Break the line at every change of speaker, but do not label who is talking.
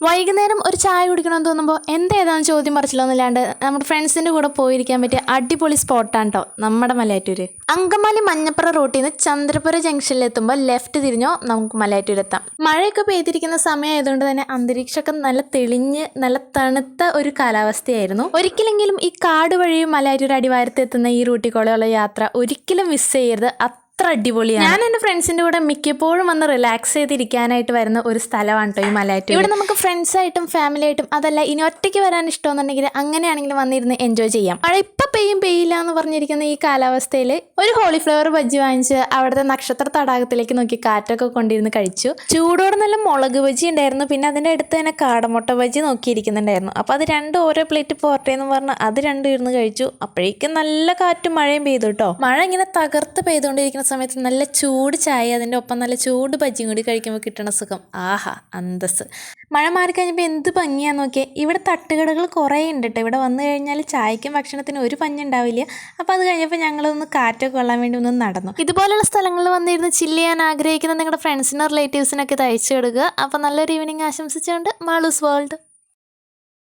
വൈകുന്നേരം ഒരു ചായ കുടിക്കണമെന്ന് തോന്നുമ്പോൾ എന്തേതാണെന്ന് ചോദ്യം പറിച്ചില്ലൊന്നുമില്ലാണ്ട് നമ്മുടെ ഫ്രണ്ട്സിന്റെ കൂടെ പോയിരിക്കാൻ പറ്റിയ അടിപൊളി സ്പോട്ടാണ് കേട്ടോ നമ്മുടെ മലയാറ്റൂർ അങ്കമാലി മഞ്ഞപ്പുറ റൂട്ടിൽ നിന്ന് ചന്ദ്രപുര ജംഗ്ഷനിൽ എത്തുമ്പോൾ ലെഫ്റ്റ് തിരിഞ്ഞോ നമുക്ക് മലയാറ്റൂർ എത്താം മഴയൊക്കെ പെയ്തിരിക്കുന്ന സമയമായതുകൊണ്ട് തന്നെ അന്തരീക്ഷമൊക്കെ നല്ല തെളിഞ്ഞ് നല്ല തണുത്ത ഒരു കാലാവസ്ഥയായിരുന്നു. ഒരിക്കലെങ്കിലും ഈ കാട് വഴി മലയാറ്റൂർ അടിവാരത്ത് എത്തുന്ന ഈ റൂട്ടിൽ യാത്ര ഒരിക്കലും മിസ് ചെയ്യരുത്. അത്ര അടിപൊളിയാണ്. ഞാൻ എന്റെ ഫ്രണ്ട്സിന്റെ കൂടെ മിക്കപ്പോഴും വന്ന് റിലാക്സ് ചെയ്തിരിക്കാനായിട്ട് വരുന്ന ഒരു സ്ഥലമാണ് കേട്ടോ ഈ മലയാറ്റൂർ ഇവിടെ നമുക്ക് ഫ്രണ്ട്സ് ആയിട്ടും ഫാമിലി ആയിട്ടും അതല്ല ഇനി ഒറ്റയ്ക്ക് വരാൻ ഇഷ്ടമെന്നുണ്ടെങ്കിൽ അങ്ങനെയാണെങ്കിലും വന്നിരുന്ന് എൻജോയ് ചെയ്യാം. മഴ ഇപ്പം പെയ്യും പെയ്യില്ല എന്ന് പറഞ്ഞിരിക്കുന്ന ഈ കാലാവസ്ഥയിൽ ഒരു ഹോളിഫ്ലവർ ബജ്ജി വാങ്ങിച്ച് അവിടുത്തെ നക്ഷത്ര തടാകത്തിലേക്ക് നോക്കി കാറ്റൊക്കെ കൊണ്ടിരുന്ന് കഴിച്ചു. ചൂടോടെ നല്ല മുളക് ബജ്ജി ഉണ്ടായിരുന്നു. പിന്നെ അതിന്റെ അടുത്ത് തന്നെ കാടമുട്ട ബജ്ജി നോക്കിയിരിക്കുന്നുണ്ടായിരുന്നു. അപ്പോൾ അത് രണ്ട് ഓരോ പ്ലേറ്റ് പോരട്ടെ എന്ന് പറഞ്ഞ് അത് രണ്ടും ഇരുന്ന് കഴിച്ചു. അപ്പോഴേക്കും നല്ല കാറ്റും മഴയും പെയ്തു കേട്ടോ മഴ ഇങ്ങനെ തകർത്ത് പെയ്തുകൊണ്ടിരിക്കുന്ന സമയത്ത് നല്ല ചൂട് ചായ അതിന്റെ ഒപ്പം നല്ല ചൂട് ബജ്ജിയും കൂടി കഴിക്കുമ്പോൾ കിട്ടണ സുഖം. ആഹാ അന്തസ് മഴ മാറിക്കഴിഞ്ഞപ്പോൾ എന്ത് ഭംഗിയാന്ന് നോക്കിയേ. ഇവിടെ തട്ടുകടകൾ കുറേ ഉണ്ട് കേട്ടോ ഇവിടെ വന്നു കഴിഞ്ഞാൽ ചായക്കും ഭക്ഷണത്തിനും ഒരു പഞ്ഞുണ്ടാവില്ല അപ്പോൾ അത് കഴിഞ്ഞപ്പോൾ ഞങ്ങളൊന്ന് കാറ്റൊക്കെ കൊള്ളാൻ വേണ്ടി ഒന്ന് നടന്നു. ഇതുപോലെയുള്ള സ്ഥലങ്ങളിൽ വന്നിരുന്ന് ചില്ല് ചെയ്യാൻ ആഗ്രഹിക്കുന്ന നിങ്ങളുടെ ഫ്രണ്ട്സിനും റിലേറ്റീവ്സിനൊക്കെ ഇത് അയച്ചു കൊടുക്കുക. അപ്പോൾ നല്ലൊരു ഈവനിങ് ആശംസിച്ചുകൊണ്ട് മാളൂസ് വേൾഡ്